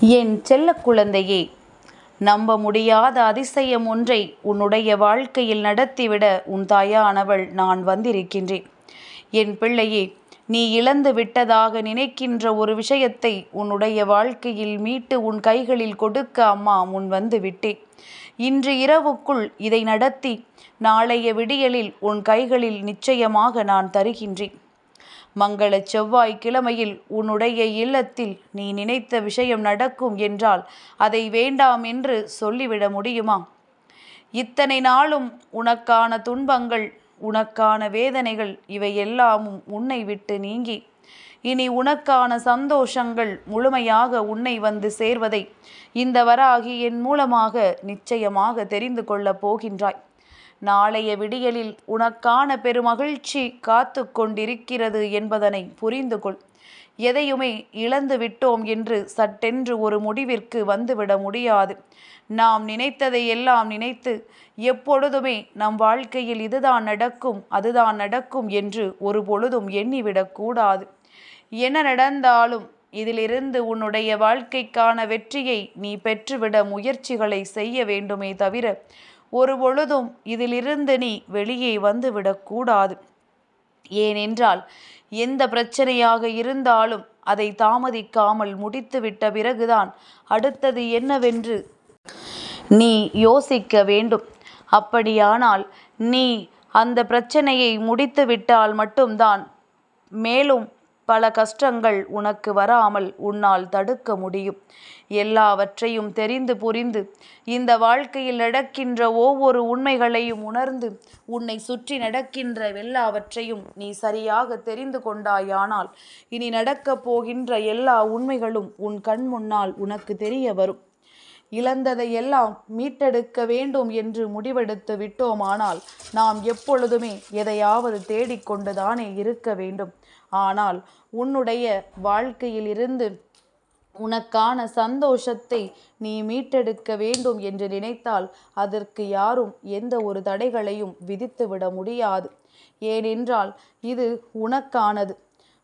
என் செல்ல குழந்தையே நம்ப முடியாத அதிசயம் ஒன்றை உன்னுடைய வாழ்க்கையில் நடத்திவிட உன் தாயானவள் நான் வந்திருக்கின்றேன். என் பிள்ளையே நீ இழந்து விட்டதாக நினைக்கின்ற ஒரு விஷயத்தை உன்னுடைய வாழ்க்கையில் மீட்டு உன் கைகளில் கொடுக்க அம்மா முன் வந்து விட்டேன் இன்று இரவுக்குள் இதை நடத்தி நாளைய விடியலில் உன் கைகளில் நிச்சயமாக நான் தருகின்றேன். மங்கள செவ்வாய் கிழமையில் உன்னுடைய இல்லத்தில் நீ நினைத்த விஷயம் நடக்கும் என்றால் அதை வேண்டாம் என்று சொல்லிவிட முடியுமா? இத்தனை நாளும் உனக்கான துன்பங்கள் உனக்கான வேதனைகள் இவை எல்லாமும் உன்னை விட்டு நீங்கி இனி உனக்கான சந்தோஷங்கள் முழுமையாக உன்னை வந்து சேர்வதை இந்த வராகி என் மூலமாக நிச்சயமாக தெரிந்து கொள்ளப் போகின்றாய். நாளைய விடியலில் உனக்கான பெருமகிழ்ச்சி காத்து கொண்டிருக்கிறது என்பதனை புரிந்து கொள். எதையுமே இழந்து விட்டோம் என்று சட்டென்று ஒரு முடிவிற்கு வந்துவிட முடியாது. நாம் நினைத்ததை எல்லாம் நினைத்து எப்பொழுதுமே நம் வாழ்க்கையில் இதுதான் நடக்கும் அதுதான் நடக்கும் என்று ஒரு பொழுதும் எண்ணிவிடக்கூடாது என்ன நடந்தாலும் இதிலிருந்து உன்னுடைய வாழ்க்கைக்கான வெற்றியை நீ பெற்றுவிட முயற்சிகளை செய்ய வேண்டுமே தவிர ஒரு பொழுதும் இதிலிருந்து நீ வெளியே வந்துவிடக்கூடாது ஏனென்றால் எந்த பிரச்சனையாக இருந்தாலும் அதை தாமதிக்காமல் முடித்துவிட்ட பிறகுதான் அடுத்தது என்னவென்று நீ யோசிக்க வேண்டும். அப்படியானால் நீ அந்த பிரச்சனையை முடித்துவிட்டால் மட்டும்தான் மேலும் பல கஷ்டங்கள் உனக்கு வராமல் உன்னால் தடுக்க முடியும். எல்லாவற்றையும் தெரிந்து புரிந்து இந்த வாழ்க்கையில் நடக்கின்ற ஒவ்வொரு உண்மைகளையும் உணர்ந்து உன்னை சுற்றி நடக்கின்ற எல்லாவற்றையும் நீ சரியாக தெரிந்து கொண்டாயானால் இனி நடக்கப் போகின்ற எல்லா உண்மைகளும் உன் கண் முன்னால் உனக்கு தெரிய வரும். இழந்ததை எல்லாம் மீட்டெடுக்க வேண்டும் என்று முடிவெடுத்து விட்டோமானால் நாம் எப்பொழுதுமே எதையாவது தேடிக்கொண்டுதானே இருக்க வேண்டும். ஆனால் உன்னுடைய வாழ்க்கையிலிருந்து உனக்கான சந்தோஷத்தை நீ மீட்டெடுக்க வேண்டும் என்று நினைத்தால் அதற்கு யாரும் எந்த ஒரு தடைகளையும் விதித்துவிட முடியாது. ஏனென்றால் இது உனக்கானது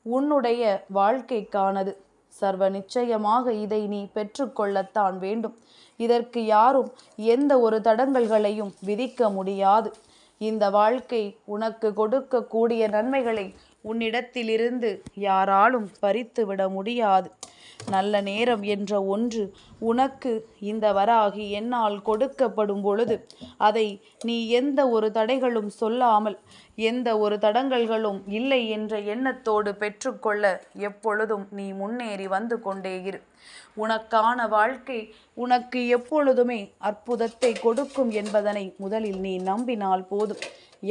உன்னுடைய வாழ்க்கைக்கானது. சர்வ நிச்சயமாக இதை நீ பெற்றுக்கொள்ளத்தான் வேண்டும். இதற்கு யாரும் எந்த ஒரு தடங்கல்களையும் விதிக்க முடியாது. இந்த வாழ்க்கை உனக்கு கொடுக்கக்கூடிய நன்மைகளை உன்னிடத்திலிருந்து யாராலும் பறித்துவிட முடியாது. நல்ல நேரம் என்ற ஒன்று உனக்கு இந்த வராகி என்னால் கொடுக்கப்படும் பொழுது அதை நீ எந்த ஒரு தடைகளும் சொல்லாமல் எந்த ஒரு தடங்கல்களும் இல்லை என்ற எண்ணத்தோடு பெற்றுக்கொள்ள எப்பொழுதும் நீ முன்னேறி வந்து கொண்டே இரு. உனக்கான வாழ்க்கை உனக்கு எப்பொழுதுமே அற்புதத்தை கொடுக்கும் என்பதனை முதலில் நீ நம்பினால் போதும்.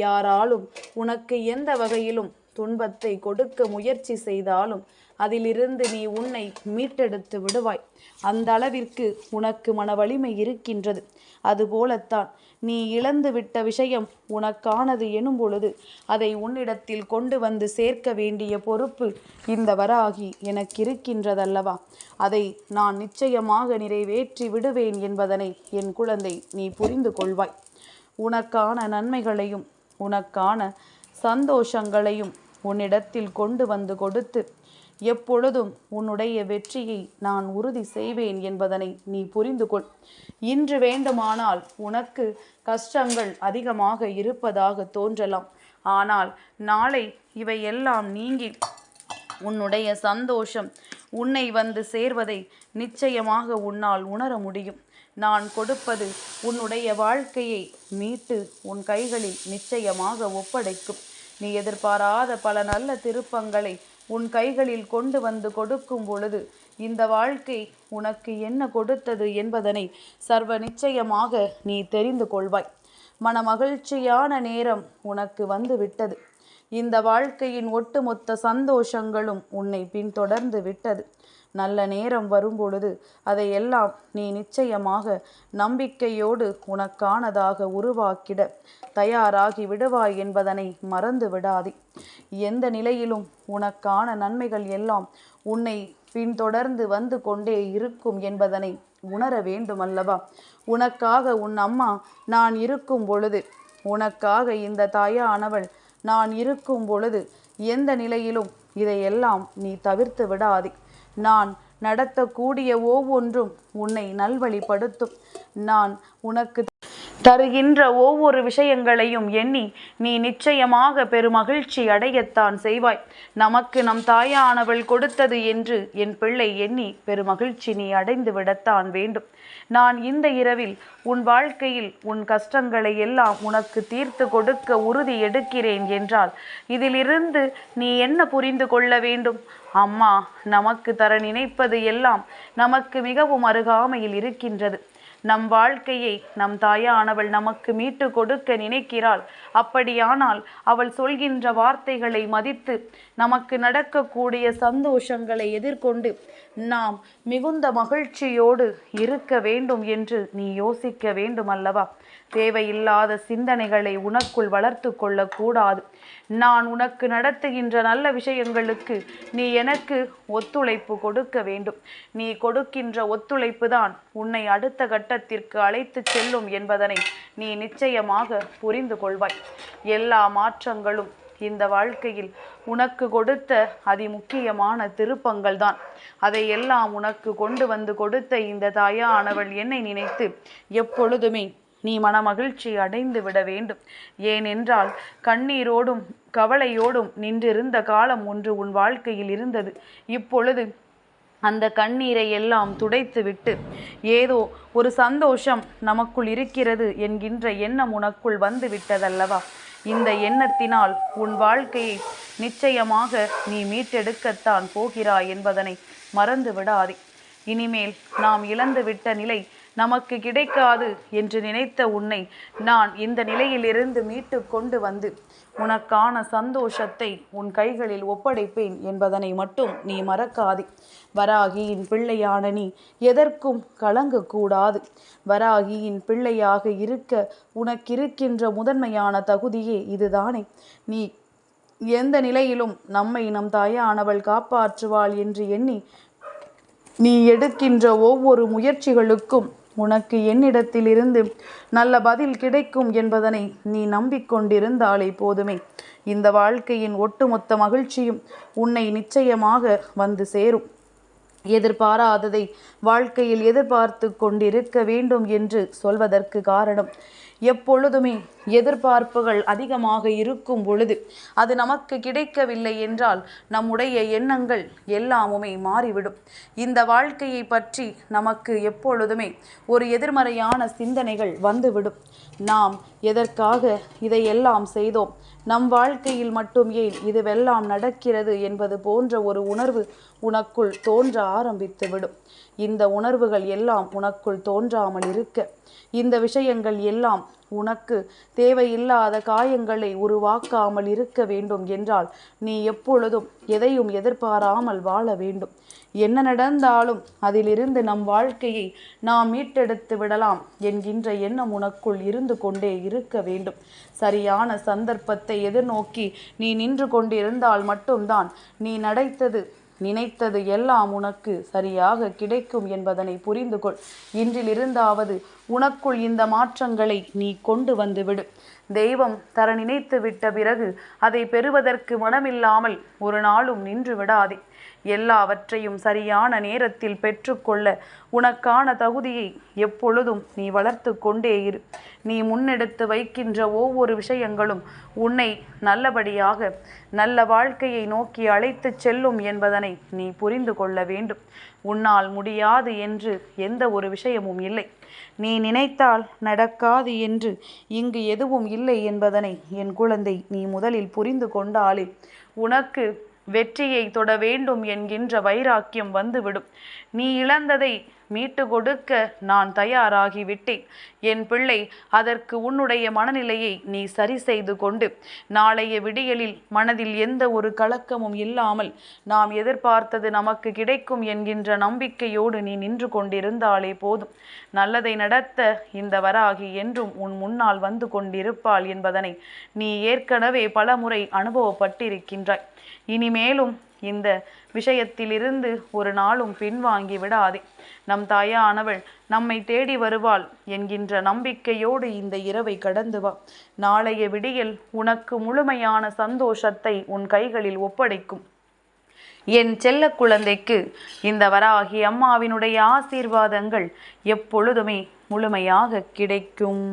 யாராலும் உனக்கு எந்த வகையிலும் துன்பத்தை கொடுக்க முயற்சி செய்தாலும் அதிலிருந்து நீ உன்னை மீட்டெடுத்து விடுவாய். அந்த அளவிற்கு உனக்கு மன வலிமை இருக்கின்றது. அதுபோலத்தான் நீ இழந்து விட்ட விஷயம் உனக்கானது எனும் பொழுது அதை உன்னிடத்தில் கொண்டு வந்து சேர்க்க வேண்டிய பொறுப்பு இந்த வராகி எனக்கு இருக்கின்றதல்லவா அதை நான் நிச்சயமாக நிறைவேற்றி விடுவேன் என்பதனை என் குழந்தை நீ புரிந்து கொள்வாய். உனக்கான நன்மைகளையும் உனக்கான சந்தோஷங்களையும் உன்னிடத்தில் கொண்டு வந்து கொடுத்து எப்பொழுதும் உன்னுடைய வெற்றியை நான் உறுதி செய்வேன் என்பதனை நீ புரிந்து கொள். இன்று வேண்டுமானால் உனக்கு கஷ்டங்கள் அதிகமாக இருப்பதாக தோன்றலாம். ஆனால் நாளை இவையெல்லாம் நீங்கி உன்னுடைய சந்தோஷம் உன்னை வந்து சேர்வதை நிச்சயமாக உன்னால் உணர முடியும். நான் கொடுப்பது உன்னுடைய வாழ்க்கையை மீட்டு உன் கைகளில் நிச்சயமாக ஒப்படைக்கும். நீ எதிர்பாராத பல நல்ல திருப்பங்களை உன் கைகளில் கொண்டு வந்து கொடுக்கும் பொழுது இந்த வாழ்க்கை உனக்கு என்ன கொடுத்தது என்பதனை சர்வ நிச்சயமாக நீ தெரிந்து கொள்வாய். மன மகிழ்ச்சியான நேரம் உனக்கு வந்து விட்டது. இந்த வாழ்க்கையின் ஒட்டுமொத்த சந்தோஷங்களும் உன்னை பின்தொடர்ந்து விட்டது. நல்ல நேரம் வரும்பொழுது அதையெல்லாம் நீ நிச்சயமாக நம்பிக்கையோடு உனக்கானதாக உருவாக்கிட தயாராகி விடுவாய் என்பதனை மறந்து விடாதே. எந்த நிலையிலும் உனக்கான நன்மைகள் எல்லாம் உன்னை பின்தொடர்ந்து வந்து கொண்டே இருக்கும் என்பதனை உணர வேண்டும் அல்லவா உனக்காக உன் அம்மா நான் இருக்கும் பொழுது உனக்காக இந்த தாயானவள் நான் இருக்கும் பொழுது எந்த நிலையிலும் இதையெல்லாம் நீ தவிர்த்து விடாதே. நான் நடத்தக்கூடிய ஒவ்வொன்றும் உன்னை நல்வழிப்படுத்தும். நான் உனக்கு தருகின்ற ஒவ்வொரு விஷயங்களையும் எண்ணி நீ நிச்சயமாக பெருமகிழ்ச்சி அடையத்தான் செய்வாய். நமக்கு நம் தாயானவள் கொடுத்தது என்று என் பிள்ளை எண்ணி பெருமகிழ்ச்சி நீ அடைந்து விடத்தான் வேண்டும். நான் இந்த இரவில் உன் வாழ்க்கையில் உன் கஷ்டங்களை எல்லாம் உனக்கு தீர்த்து கொடுக்க உறுதி எடுக்கிறேன் என்றால் இதிலிருந்து நீ என்ன புரிந்து கொள்ள வேண்டும்? அம்மா நமக்கு தர நினைப்பது எல்லாம் நமக்கு மிகவும் அருகாமையில் இருக்கின்றது. நம் வாழ்க்கையை நம் தாயானவள் நமக்கு மீட்டு கொடுக்க நினைக்கிறாள். அப்படியானால் அவள் சொல்கின்ற வார்த்தைகளை மதித்து நமக்கு நடக்கக்கூடிய சந்தோஷங்களை எதிர்கொண்டு நாம் மிகுந்த மகிழ்ச்சியோடு இருக்க வேண்டும் என்று நீ யோசிக்க வேண்டும் அல்லவா தேவையில்லாத சிந்தனைகளை உனக்குள் வளர்த்து கொள்ளக்கூடாது நான் உனக்கு நடத்துகின்ற நல்ல விஷயங்களுக்கு நீ எனக்கு ஒத்துழைப்பு கொடுக்க வேண்டும். நீ கொடுக்கின்ற ஒத்துழைப்பு தான் உன்னை அடுத்த கட்டத்திற்கு அழைத்து செல்லும் என்பதனை நீ நிச்சயமாக புரிந்து கொள்வாய். எல்லா மாற்றங்களும் இந்த வாழ்க்கையில் உனக்கு கொடுத்த அதிமுக்கியமான திருப்பங்கள் தான். அதை எல்லாம் உனக்கு கொண்டு வந்து கொடுத்த இந்த தாயானவள் என்னை நினைத்து எப்பொழுதுமே நீ மனமகிழ்ச்சி அடைந்து விட வேண்டும். ஏனென்றால் கண்ணீரோடும் கவலையோடும் நின்றிருந்த காலம் ஒன்று உன் வாழ்க்கையில் இருந்தது. இப்பொழுது அந்த கண்ணீரை எல்லாம் துடைத்துவிட்டு ஏதோ ஒரு சந்தோஷம் நமக்குள் இருக்கிறது என்கின்ற எண்ணம் உனக்குள் வந்து விட்டதல்லவா? இந்த எண்ணத்தினால் உன் வாழ்க்கையை நிச்சயமாக நீ மீட்டெடுக்கத்தான் போகிறாய் என்பதனை மறந்து விடாதே இனிமேல் நாம் இழந்துவிட்ட நிலை நமக்கு கிடைக்காது என்று நினைத்த உன்னை நான் இந்த நிலையிலிருந்து மீட்டு கொண்டு வந்து உனக்கான சந்தோஷத்தை உன் கைகளில் ஒப்படைப்பேன் என்பதனை மட்டும் நீ மறக்காதே. வராகியின் பிள்ளையான நீ எதற்கும் கலங்கக்கூடாது. வராகியின் பிள்ளையாக இருக்க உனக்கிருக்கின்ற முதன்மையான தகுதியே இதுதானே. நீ எந்த நிலையிலும் நம்மை நம் தாயானவள் காப்பாற்றுவாள் என்று எண்ணி நீ எடுக்கின்ற ஒவ்வொரு முயற்சிகளுக்கும் உனக்கு என்னிடத்திலிருந்து நல்ல பதில் கிடைக்கும் என்பதனை நீ நம்பிக்கொண்டிருந்தாலே போதுமே. இந்த வாழ்க்கையின் ஒட்டுமொத்த மகிழ்ச்சியும் உன்னை நிச்சயமாக வந்து சேரும். எதிர்பாராததை வாழ்க்கையில் எதிர்பார்த்து கொண்டிருக்க வேண்டும் என்று சொல்வதற்கு காரணம் எப்பொழுதுமே எதிர்பார்ப்புகள் அதிகமாக இருக்கும் பொழுது அது நமக்கு கிடைக்கவில்லை என்றால் நம்முடைய எண்ணங்கள் எல்லாமுமே மாறிவிடும். இந்த வாழ்க்கையை பற்றி நமக்கு எப்பொழுதுமே ஒரு எதிர்மறையான சிந்தனைகள் வந்துவிடும். நாம் எதற்காக இதையெல்லாம் செய்தோம்? நம் வாழ்க்கையில் மட்டும் ஏன் இதுவெல்லாம் நடக்கிறது என்பது போன்ற ஒரு உணர்வு உனக்குள் தோன்ற ஆரம்பித்துவிடும். இந்த உணர்வுகள் எல்லாம் உனக்குள் தோன்றாமல் இருக்க. இந்த விஷயங்கள் எல்லாம் உனக்கு தேவையில்லாத காயங்களை உருவாக்காமல் இருக்க வேண்டும் என்றால் நீ எப்பொழுதும் எதையும் எதிர்பாராமல் வாழ வேண்டும். என்ன நடந்தாலும் அதிலிருந்து நம் வாழ்க்கையை நாம் மீட்டெடுத்து விடலாம் என்கின்ற எண்ணம் உனக்குள் இருந்து கொண்டே இருக்க வேண்டும். சரியான சந்தர்ப்பத்தை எதிர்நோக்கி நீ நின்று கொண்டிருந்தால் மட்டும்தான் நீ நடைத்தது நினைத்தது எல்லாம் உனக்கு சரியாக கிடைக்கும் என்பதனை புரிந்து கொள் இன்றிலிருந்தாவது உனக்குள் இந்த மாற்றங்களை நீ கொண்டு வந்துவிடு. தெய்வம் தர நினைத்து விட்ட பிறகு அதை பெறுவதற்கு மனமில்லாமல் ஒரு நாளும் நின்று விடாதே. எல்லாவற்றையும் சரியான நேரத்தில் பெற்றுக்கொள்ள உனக்கான தகுதியை எப்பொழுதும் நீ வளர்த்து கொண்டே இரு. நீ முன்னெடுத்து வைக்கின்ற ஒவ்வொரு விஷயங்களும் உன்னை நல்லபடியாக நல்ல வாழ்க்கையை நோக்கி அழைத்து செல்லும் என்பதனை நீ புரிந்து கொள்ள வேண்டும். உன்னால் முடியாது என்று எந்த ஒரு விஷயமும் இல்லை. நீ நினைத்தால் நடக்காது என்று இங்கு எதுவும் இல்லை என்பதனை என் குழந்தை நீ முதலில் புரிந்து கொண்டாலே. உனக்கு வெற்றியை தொட வேண்டும் என்கின்ற வைராக்கியம் வந்துவிடும். நீ இழந்ததை மீட்டு கொடுக்க நான் தயாராகிவிட்டேன். என் பிள்ளை அதற்கு உன்னுடைய மனநிலையை நீ சரி செய்து கொண்டு நாளைய விடியலில் மனதில் எந்த ஒரு கலக்கமும் இல்லாமல் நாம் எதிர்பார்த்தது நமக்கு கிடைக்கும் என்கின்ற நம்பிக்கையோடு நீ நின்று கொண்டிருந்தாலே போதும். நல்லதை நடத்த இந்த வராகி என்றும் உன் முன்னால் வந்து கொண்டிருப்பாள் என்பதனை நீ ஏற்கனவே பலமுறை அனுபவப்பட்டிருக்கின்றாய். இனிமேலும் இந்த விஷயத்திலிருந்து ஒரு நாளும் பின்வாங்கி விடாதே. நம் தாயானவள் நம்மை தேடி வருவாள் என்கின்ற நம்பிக்கையோடு இந்த இரவை கடந்து வா. நாளைய விடியல் உனக்கு முழுமையான சந்தோஷத்தை உன் கைகளில் ஒப்படைக்கும். என் செல்ல குழந்தைக்கு இந்த வராகி அம்மாவினுடைய ஆசீர்வாதங்கள் எப்பொழுதுமே முழுமையாக கிடைக்கும்.